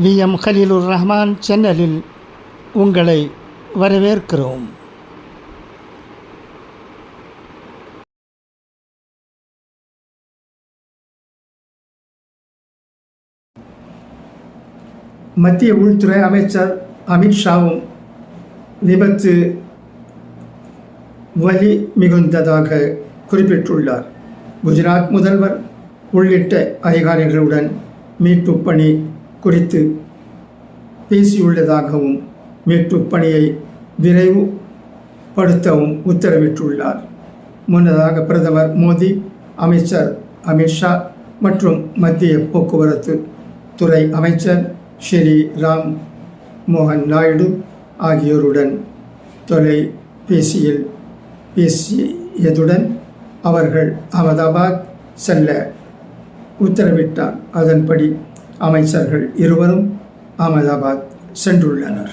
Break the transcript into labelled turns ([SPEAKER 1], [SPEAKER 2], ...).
[SPEAKER 1] We. M. Haleelur Rahman சேனலில் உங்களை வரவேற்கிறோம்.
[SPEAKER 2] மத்திய உள்துறை அமைச்சர் அமித்ஷாவும் விபத்து வலி மிகுந்ததாக குறிப்பிட்டுள்ளார். குஜராத் முதல்வர் உள்ளிட்ட அதிகாரிகளுடன் மீட்பு பணி குறித்து பேசியுள்ளதாகவும் மீட்புப் பணியை விரைவுபடுத்தவும் உத்தரவிட்டுள்ளார். முன்னதாக பிரதமர் மோடி அமைச்சர் அமித்ஷா மற்றும் மத்திய போக்குவரத்து துறை அமைச்சர் ஸ்ரீ ராம் மோகன் நாயுடு ஆகியோருடன் தொலைபேசியில் பேசியதுடன் அவர்கள் அகமதாபாத் செல்ல உத்தரவிட்டார். அதன்படி அமைச்சர்கள் இருவரும் அகமதாபாத் சென்றுள்ளனர்.